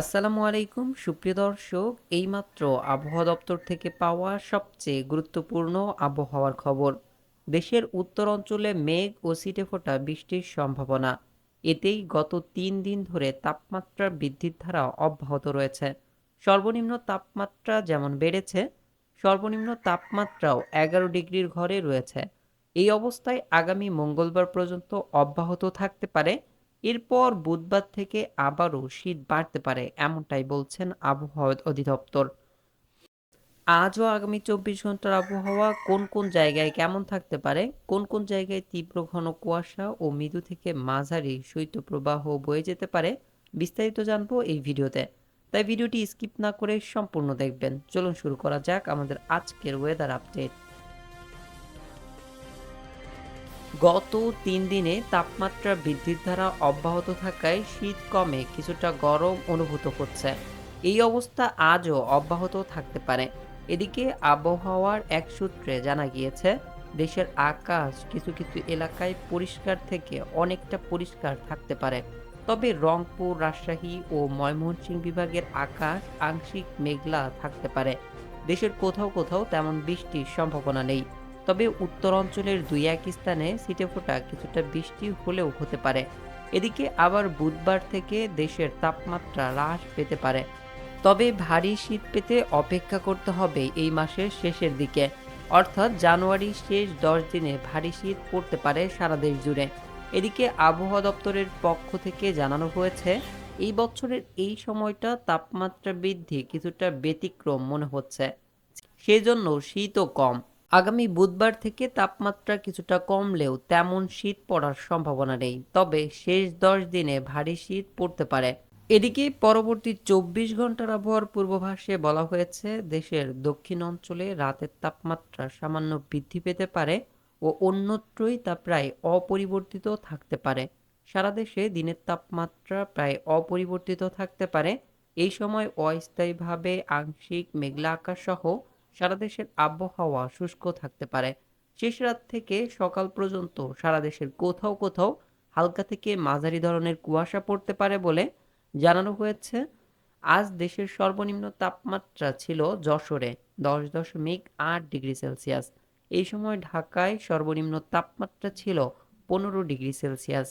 আসসালামু আলাইকুম, সুপ্রিয় দর্শক। এইমাত্র আবহাওয়া দপ্তর থেকে পাওয়া সবচেয়ে গুরুত্বপূর্ণ আবহাওয়ার খবর। দেশের উত্তর অঞ্চলে মেঘ ও ছিটেফোঁটা বৃষ্টির সম্ভাবনা। এতেই গত তিন দিন ধরে তাপমাত্রা বৃদ্ধির ধারা অব্যাহত রয়েছে। সর্বনিম্ন তাপমাত্রা যেমন বেড়েছে, সর্বনিম্ন তাপমাত্রাও এগারো ডিগ্রির ঘরে রয়েছে। এই অবস্থায় আগামী মঙ্গলবার পর্যন্ত অব্যাহত থাকতে পারে এরপর বুধবার থেকে আবারও শীত বাড়তে পারে, এমনটাই বলছেন আবহাওয়া অধিদপ্তর। আজও আগামী চব্বিশ ঘণ্টার আবহাওয়া কোন কোন জায়গায় কেমন থাকতে পারে? কোন কোন জায়গায় তীব্র ঘন কুয়াশা ও মৃদু থেকে মাঝারি শৈত্যপ্রবাহ বয়ে যেতে পারে, বিস্তারিত জানব এই ভিডিওতে। তাই ভিডিওটি স্কিপ না করে সম্পূর্ণ দেখবেন। চলুন শুরু করা যাক আমাদের আজকের ওয়েদার আপডেট গত তিন দিনে তাপমাত্রা বৃদ্ধির ধারা অব্যাহত থাকায় শীত কমে কিছুটা গরম অনুভূত হচ্ছে। এই অবস্থা আজও অব্যাহত থাকতে পারে। এদিকে আবহাওয়ার এক সূত্রে জানা গিয়েছে, দেশের আকাশ কিছু কিছু এলাকায় পরিষ্কার থেকে অনেকটা পরিষ্কার থাকতে পারে। তবে রংপুর, রাজশাহী ও ময়মনসিংহ বিভাগের আকাশ আংশিক মেঘলা থাকতে পারে। দেশের কোথাও কোথাও তেমন বৃষ্টির সম্ভাবনা নেই। তবে উত্তর অঞ্চলের দুই এক স্থানে ছিটেফোঁটা কিছুটা বৃষ্টি হলেও হতে পারে। এদিকে আবার বুধবার থেকে দেশের তাপমাত্রা হ্রাস পেতে পারে। তবে ভারী শীত পেতে অপেক্ষা করতে হবে এই মাসের শেষের দিকে। অর্থাৎ জানুয়ারির শেষ দশ দিনে ভারী শীত পড়তে পারে সারা দেশ জুড়ে। এদিকে আবহাওয়া দপ্তরের পক্ষ থেকে জানানো হয়েছে, এই বছরের এই সময়টা তাপমাত্রা বৃদ্ধি কিছুটা ব্যতিক্রম মনে হচ্ছে। সেজন্য শীতও কম। আগামী বুধবার থেকে তাপমাত্রা কিছুটা কমলেও তেমন শীত পড়ার সম্ভাবনা নেই। তবে শেষ দশ দিনে ভারী শীত পড়তে পারে। এদিকে পরবর্তী চব্বিশ ঘণ্টার আবহাওয়ার পূর্বাভাসে বলা হয়েছে, দেশের দক্ষিণ অঞ্চলে রাতের তাপমাত্রা সামান্য বৃদ্ধি পেতে পারে ও অন্যত্রই তা প্রায় অপরিবর্তিত থাকতে পারে। সারা দেশে দিনের তাপমাত্রা প্রায় অপরিবর্তিত থাকতে পারে। এই সময় অস্থায়ীভাবে আংশিক মেঘলা আকাশ সহ সারা দেশের আবহাওয়া শুষ্ক থাকতে পারে। শেষ রাত থেকে সকাল পর্যন্ত সারা দেশের কোথাও কোথাও হালকা থেকে মাঝারি ধরনের কুয়াশা পড়তে পারে বলে জানানো হয়েছে। আজ দেশের সর্বনিম্ন তাপমাত্রা ছিল যশোরে দশ দশমিক আট ডিগ্রি সেলসিয়াস। এই সময় ঢাকায় সর্বনিম্ন তাপমাত্রা ছিল পনেরো ডিগ্রি সেলসিয়াস।